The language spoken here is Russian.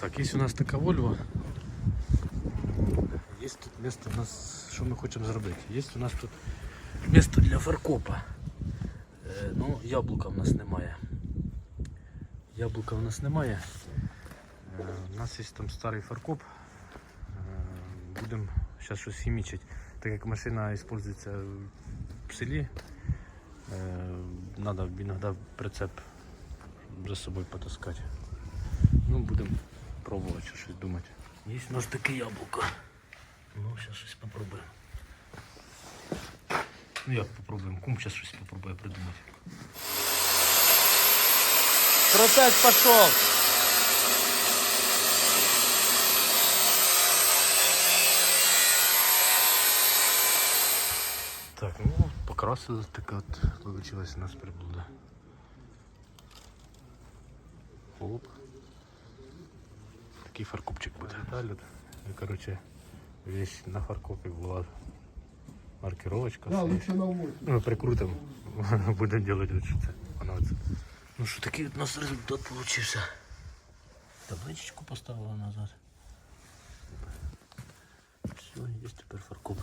Так, есть у нас така Volvo. Є тут місце у нас, що ми хочемо зробити. Є у нас тут місце для фаркопа. Е, ну, яблука в нас немає. Яблука в нас немає. Е, у нас є там старий фаркоп. Е, будемо зараз щось хімічити. Так як машина використовується в селі, треба іноді прицеп за собою потаскати. Ну, будемо пробувати ще щось думати. Є у нас таке яблуко. Ну, зараз щось попробуємо. Ну як попробуємо? Кум зараз щось попробує придумати. Процес пішов. Так, ну, покрасили така от вийшла у нас приблуда. Оп. Такий фаркопчик буде. Ну, короче, весь на фаркопі була маркировочка. Да, лучше на улице. Ну, прикрутим. Будемо делать вот це. Воно оце. Ну що, такий от у нас результат получився. Табличечку поставила назад. Все, є тепер фаркоп.